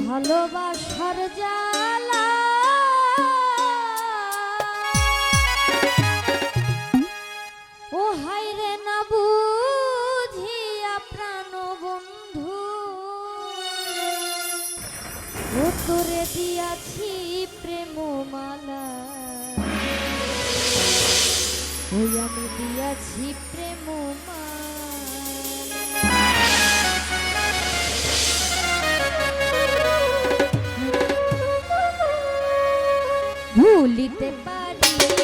ভালোবাসার জালা ও হাই রে না বুঝিয়া প্রাণ বন্ধু। ও তোরে দিয়াছি প্রেম মালা ওই আমি দিয়াছি প্রেম মালা ভুলিতে পারি।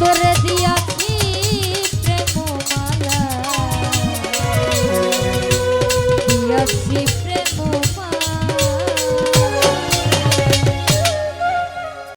torre